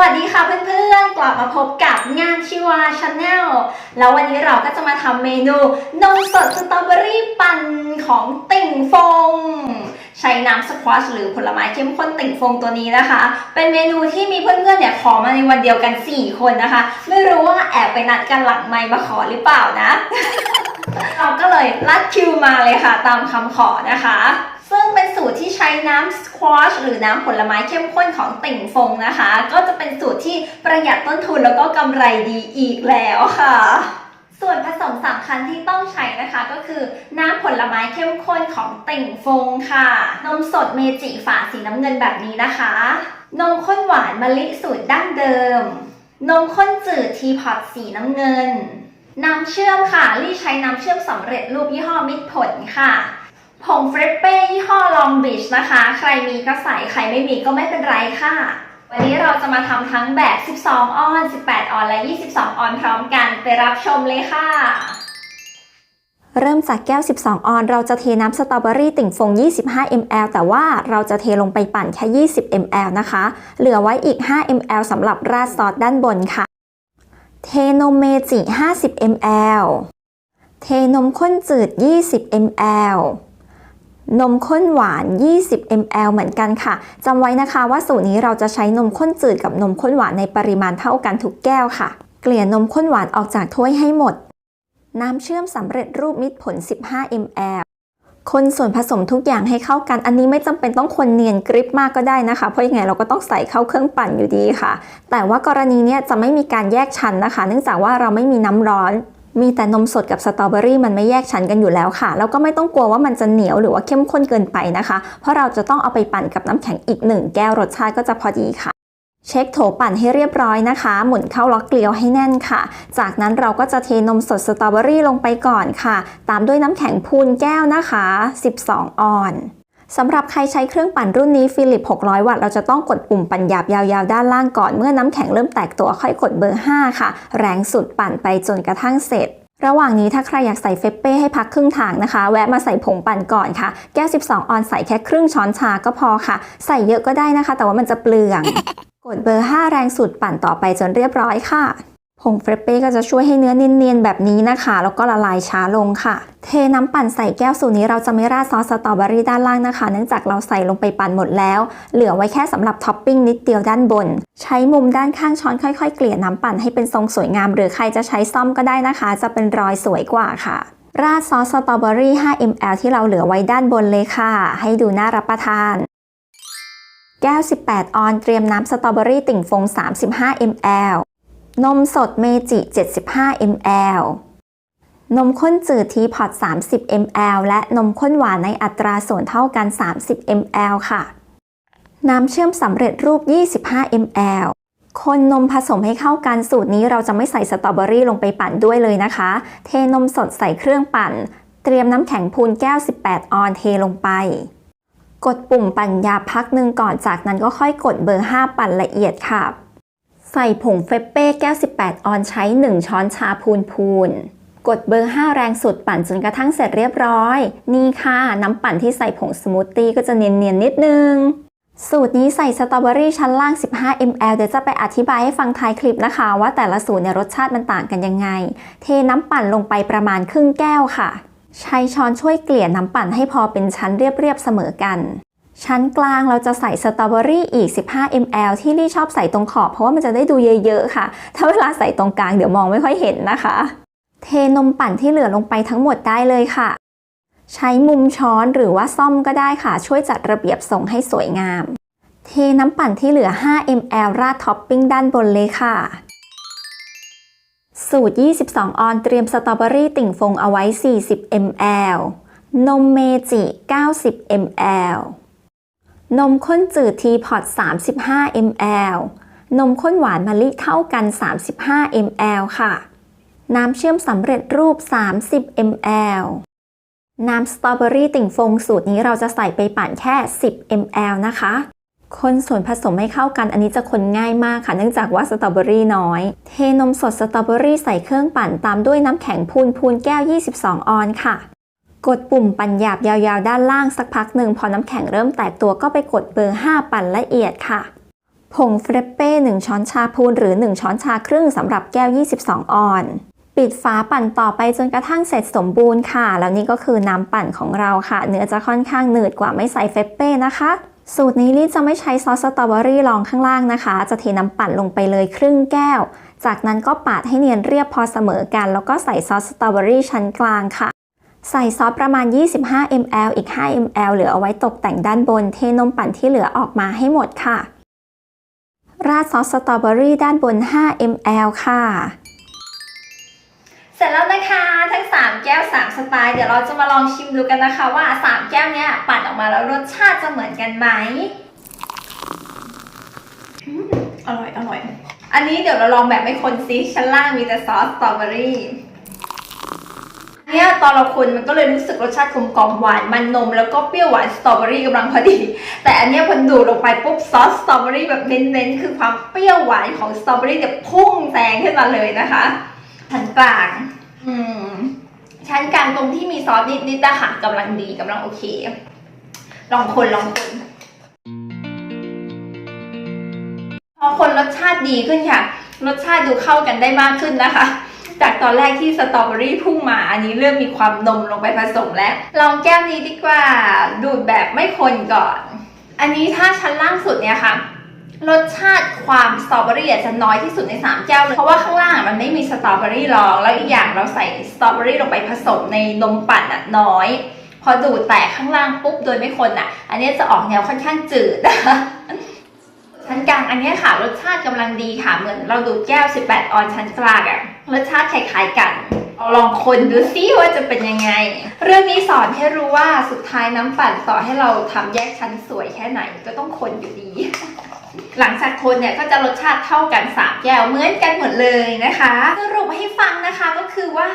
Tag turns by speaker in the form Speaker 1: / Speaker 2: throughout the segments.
Speaker 1: วัสดีค่ะเพื่อนๆ กลับมาพบกับงานชิวาชาแนลแล้ววันนี้เราก็จะมาทำเมนูนมสดสตรอเบอรี่ปั่นของติ่งฟง ใช้น้ำสควอชหรือผลไม้เข้มข้นติ่งฟงตัวนี้นะคะ เป็นเมนูที่มีเพื่อนๆเนี่ยขอมาในวันเดียวกัน 4 คนนะคะ ไม่รู้ว่าแอบไปนัดกันหลังไมค์มาขอหรือเปล่านะ เราก็เลยลัดคิวมาเลยค่ะ ตามคำขอนะคะ งเป็นสูตรที่ใช้น้ำสควอชหรือน้ำผลไม้เข้มข้นของติ่งฟงนะคะ ก็จะเป็นสูตรที่ประหยัดต้นทุนแล้วก็กำไรดีอีกแล้วค่ะส่วนผสมสำคัญที่ต้องใช้นะคะก็คือน้ำผลไม้เข้มข้นของติ่งฟงค่ะ นมสดเมจิฝาสีน้ำเงินแบบนี้นะคะ นมข้นหวานมะลิสูตรดั้งเดิม นมข้นจืดทีพอตสีน้ำเงิน น้ำเชื่อมค่ะลี่ใช้น้ำเชื่อมสำเร็จรูปยี่ห้อมิตรผลค่ะ ผงเฟรปเป้ยี่ห้อลองบีชนะคะ ใครมีก็ใส่ใครไม่มีก็ไม่เป็นไรค่ะ วันนี้เราจะมาทำทั้งแบบ 12 ออน 18 ออน และ 22 ออนพร้อมกันไปรับชมเลยค่ะ
Speaker 2: เริ่มจากแก้ว 12 ออน เราจะเทน้ำสตรอเบอรี่ติ่งฟง 25 ml แต่ว่าเราจะเทลงไปปั่นแค่ 20 ml นะคะ เหลือไว้อีก 5 ml สำหรับราดซอสด้านบนค่ะ เทนมเมจิ 50 ml เทนมข้นจืด 20 ml นมข้นหวาน 20 ml เหมือนกันค่ะ จำไว้นะคะว่าสูตรนี้เราจะใช้นมข้นจืดกับนมข้นหวานในปริมาณเท่ากันทุกแก้วค่ะ เกลี่ยนมข้นหวานออกจากถ้วยให้หมด น้ำเชื่อมสำเร็จรูปมิตรผล 15 ml คนส่วนผสมทุกอย่างให้เข้ากัน อันนี้ไม่จำเป็นต้องคนเนียนกริบมากก็ได้นะคะ เพราะยังไงเราก็ต้องใส่เข้าเครื่องปั่นอยู่ดีค่ะ แต่ว่ากรณีนี้จะไม่มีการแยกชั้นนะคะ เนื่องจากว่าเราไม่มีน้ำร้อน มีแต่นมสดกับสตรอเบอรี่มันไม่แยกชั้นกันอยู่แล้วค่ะ แล้วก็ไม่ต้องกลัวว่ามันจะเหนียวหรือว่าเข้มข้นเกินไปนะคะ เพราะเราจะต้องเอาไปปั่นกับน้ำแข็งอีกหนึ่งแก้วรสชาติก็จะพอดีค่ะเช็คโถปั่นให้เรียบร้อยนะคะ หมุนเข้าล็อกเกลียวให้แน่นค่ะ จากนั้นเราก็จะเทนมสดสตรอเบอรี่ลงไปก่อนค่ะ ตามด้วยน้ำแข็งพูนแก้วนะคะ 12 ออนสำหรับใครใช้เครื่องปั่นรุ่นนี้ฟิลิป 600 วัตต์ เราจะต้องกดปุ่มปั่นหยาบยาวๆ ด้านล่างก่อน เมื่อน้ำแข็งเริ่มแตกตัวค่อยกดเบอร์ 5 ค่ะ แรงสุดปั่นไปจนกระทั่งเสร็จ ระหว่างนี้ถ้าใครอยากใส่เฟปเป้ให้พักครึ่งทางนะคะ แวะมาใส่ผงปั่นก่อนค่ะ แก้ว 12 ออนใส่แค่ครึ่งช้อนชาก็พอค่ะ ใส่เยอะก็ได้นะคะ แต่ว่ามันจะเปลือง กดเบอร์ 5 แรงสุดปั่นต่อไปจนเรียบร้อยค่ะ ผงเฟรปเป้ก็จะช่วยให้เนื้อเนียนๆแบบนี้นะคะ แล้วก็ละลายช้าลงค่ะ เทน้ำปั่นใส่แก้วสูตรนี้เราจะไม่ราดซอสสตรอเบอรี่ด้านล่างนะคะ เนื่องจากเราใส่ลงไปปั่นหมดแล้ว เหลือไว้แค่สำหรับท็อปปิ้งนิดเดียวด้านบน ใช้มุมด้านข้างช้อนค่อยๆ เกลี่ยน้ำปั่นให้เป็นทรงสวยงาม หรือใครจะใช้ซ่อมก็ได้นะคะ จะเป็นรอยสวยกว่าค่ะ ราดซอสสตรอเบอรี่ 5 ml ที่เราเหลือไว้ด้านบนเลยค่ะ ให้ดูน่ารับประทานแก้ว 18 ออน เตรียมน้ำสตรอเบอรี่ติ่งฟง 35 ml นมสดเมจิ 75 ml นมข้นจืดทีพอต30 ml และนมข้นหวานในอัตราส่วนเท่ากัน 30 ml ค่ะ น้ำเชื่อมสำเร็จรูป 25 ml คนนมผสมให้เข้ากันสูตรนี้เราจะไม่ใส่สตรอเบอรี่ลงไปปั่นด้วยเลยนะคะ เทนมสดใส่เครื่องปั่น เตรียมน้ำแข็งพูนแก้ว 18 ออนเทลงไป กดปุ่มปั่นยาพักหนึ่งก่อนจากนั้นก็ค่อยกดเบอร์ 5 ปั่นละเอียดค่ะ ส่ผงเฟปเป้แก้ว 18 ออนใช้ 1 ช้อนชาพูนพูนกดเบอร์ 5 แรงสุดปั่นจนกระทั่งเสร็จเรียบร้อย นี่ค่ะ น้ำปั่นที่ใส่ผงสมูทตี้ก็จะเนียนๆนิดนึง สูตรนี้ใส่สตรอเบอรี่ชั้นล่าง 15 ml เดี๋ยวจะไปอธิบายให้ฟังท้ายคลิปนะคะ ว่าแต่ละสูตรเนี่ยรสชาติมันต่างกันยังไง เทน้ำปั่นลงไปประมาณครึ่งแก้วค่ะ ใช้ช้อนช่วยเกลี่ยน้ำปั่นให้พอเป็นชั้นเรียบๆเสมอกัน ชั้นกลางเราจะใส่สตรอเบอรี่อีก 15 ml ที่ลี่ชอบใส่ตรงขอบเพราะว่ามันจะได้ดูเยอะๆค่ะ ถ้าเวลาใส่ตรงกลางเดี๋ยวมองไม่ค่อยเห็นนะคะ เทนมปั่นที่เหลือลงไปทั้งหมดได้เลยค่ะ ใช้มุมช้อนหรือว่าซ่อมก็ได้ค่ะ ช่วยจัดระเบียบทรงให้สวยงาม เทน้ำปั่นที่เหลือ 5 ml ราดท็อปปิ้งด้านบนเลยค่ะ สูตร 22 ออนเตรียมสตรอเบอรี่ติ่งฟงเอาไว้ 40 ml นมเมจิ 90 ml นมข้นจืดทีพอต35 ml นมข้นหวานมะลิเท่ากัน 35 ml ค่ะ น้ำเชื่อมสำเร็จรูป 30 ml น้ำสตรอเบอรี่ติ่งฟงสูตรนี้เราจะใส่ไปปั่นแค่ 10 ml นะคะ คนส่วนผสมให้เข้ากันอันนี้จะคนง่ายมากค่ะ เนื่องจากว่าสตรอเบอรี่น้อย เทนมสดสตรอเบอรี่ใส่เครื่องปั่นตามด้วยน้ำแข็งพูนพูนแก้ว 22 ออนค่ะ กดปุ่มปั่นหยาบยาวๆ ด้านล่างสักพักหนึ่งพอน้ำแข็งเริ่มแตกตัวก็ไปกดเบอร์ 5 ปั่นละเอียดค่ะ ผงเฟรปเป้ 1 ช้อนชาพูนหรือ 1 ช้อนชาครึ่งสำหรับแก้ว 22 ออนปิดฝาปั่นต่อไปจนกระทั่งเสร็จสมบูรณ์ค่ะ แล้วนี่ก็คือน้ำปั่นของเราค่ะ เนื้อจะค่อนข้างหนืดกว่าไม่ใส่เฟรปเป้นะคะ สูตรนี้ลี่จะไม่ใช้ซอสสตรอเบอรี่รองข้างล่างนะคะ จะเทน้ำปั่นลงไปเลยครึ่งแก้ว จากนั้นก็ปาดให้เนียนเรียบพอเสมอกัน แล้วก็ใส่ซอสสตรอเบอรี่ชั้นกลางค่ะ ใส่ซอสประมาณ 25 ml อีก 5 ml เหลือเอาไว้ตกแต่งด้านบน เทนมปั่นที่เหลือออกมาให้หมดค่ะ ราดซอสสตรอเบอรี่ด้านบน 5 ml ค่ะ
Speaker 1: เสร็จแล้วนะคะทั้ง 3 แก้ว 3 สไตล์ เดี๋ยวเราจะมาลองชิมดูกันนะคะว่า 3 แก้วเนี้ยปั่นออกมาแล้วรสชาติจะเหมือนกันไหมอร่อย อร่อย อันนี้เดี๋ยวเราลองแบบไม่คนซิชั้นล่างมีแต่ซอสสตรอเบอรี่ เนี่ยตอนเราคนมันก็เลยรู้สึกรสชาติกลมกล่อมหวานมันนมแล้วก็เปรี้ยวหวานสตรอเบอรี่กำลังพอดี แต่อันเนี้ยพอดูดลงไปปุ๊บซอสสตรอเบอรี่แบบเน้นๆคือความเปรี้ยวหวานของสตรอเบอรี่เนี่ยพุ่งแซงขึ้นมาเลยนะคะชั้นกลาง อืม ชั้นกลางตรงที่มีซอสนิดๆนะคะกำลังดีกำลังโอเค ลองคนลองคนพอคนรสชาติดีขึ้นค่ะ รสชาติดูเข้ากันได้มากขึ้นนะคะ จากตอนแรกที่สตรอเบอรี่พุ่งมาอันนี้เริ่มมีความนมลงไปผสมแล้ว ลองแก้มนี้ดีกว่าดูดแบบไม่คนก่อน อันนี้ถ้าชั้นล่างสุดเนี่ยค่ะรสชาติความสตรอเบอรี่จะน้อยที่สุดใน 3 แก้วเลย เพราะว่าข้างล่างมันไม่มีสตรอเบอรี่รอง แล้วอีกอย่างเราใส่สตรอเบอรี่ลงไปผสมในนมปั่นอะน้อย พอดูดแตกข้างล่างปุ๊บโดยไม่คนอะอันนี้จะออกแนวค่อนข้างจืดนะคะ ชั้นกลางอันนี้ค่ะ รสชาติกำลังดีค่ะ เหมือนเราดูแก้ว 18 ออนชั้นกลางอะรสชาติคล้ายๆกันเอาลองคนดูซิว่าจะเป็นยังไง เรื่องนี้สอนให้รู้ว่าสุดท้ายน้ำปั่นต่อให้เราทำแยกชั้นสวยแค่ไหนก็ต้องคนอยู่ดี หลังจากคนเนี่ยก็จะรสชาติเท่ากัน3แก้วเหมือนกันหมดเลยนะคะ สรุปให้ฟังนะคะก็คือว่า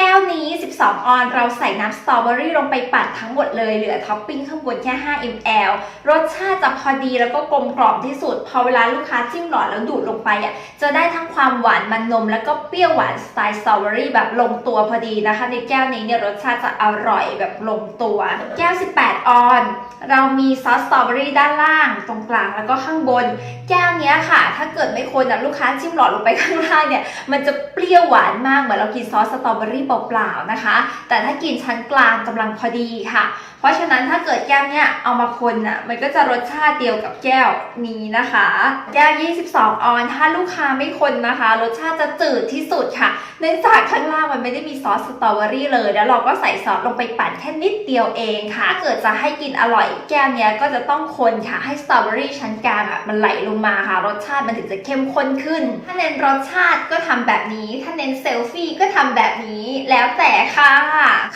Speaker 1: แก้วนี้ 12 ออน เราใส่น้ำสตรอเบอรี่ลงไปปั่นทั้งหมดเลย เหลือท็อปปิ้งข้างบนแค่ 5 ml รสชาติจะพอดีแล้วก็กลมกล่อมที่สุด พอเวลาลูกค้าจิ้มหลอดแล้วดูดลงไปอะ จะได้ทั้งความหวานมันนม แล้วก็เปรี้ยวหวานสไตล์สตรอเบอรี่แบบลงตัวพอดีนะคะ ในแก้วนี้เนี่ยรสชาติจะอร่อยแบบลงตัว แก้ว 18 ออน เรามีซอสสตรอเบอรี่ด้านล่าง ตรงกลางแล้วก็ข้างบน แก้วนี้ค่ะ ถ้าเกิดไม่คนอะลูกค้าจิ้มหลอดลงไปข้างล่างเนี่ย มันจะเปรี้ยวหวานมากเหมือนเรากินซอสสตรอเบอรี่เปล่าๆนะคะ แต่ถ้ากินชั้นกลางกำลังพอดีค่ะ เพราะฉะนั้นถ้าเกิดแก้วเนี้ยเอามาคนอะมันก็จะรสชาติเดียวกับแก้วนี้นะคะ แก้ว 22 ออน ถ้าลูกค้าไม่คนนะคะ รสชาติจะจืดที่สุดค่ะ เนื่องจากข้างล่างมันไม่ได้มีซอสสตรอเบอรี่เลย แล้วเราก็ใส่ซอสลงไปปั่นแค่นิดเดียวเองค่ะถ้าเกิดจะให้กินอร่อยแก้วเนี้ยก็จะต้องคนค่ะให้สตรอเบอรี่ชั้นกลางอะมันไหลลงมาค่ะ รสชาติมันถึงจะเข้มข้นขึ้น ถ้าเน้นรสชาติก็ทำแบบนี้ ถ้าเน้นเซลฟี่ก็ทำแบบนี้นี้แล้วแต่ค่ะ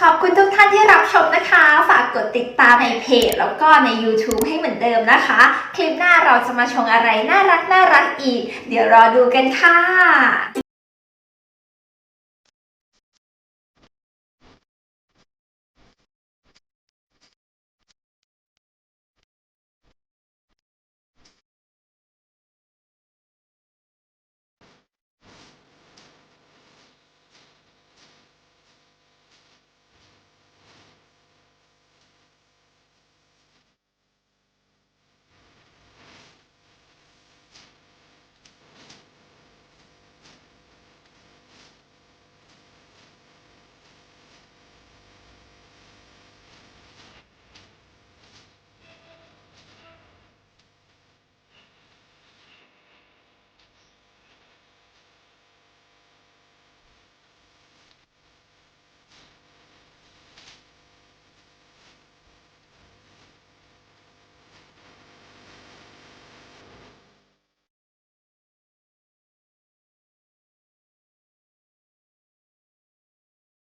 Speaker 1: ขอบคุณทุกท่านที่รับชมนะคะ ฝากกดติดตามในเพจ แล้วก็ใน YouTube ให้เหมือนเดิมนะคะ คลิปหน้าเราจะมาชงอะไรน่ารักน่ารักอีก เดี๋ยวรอดูกันค่ะ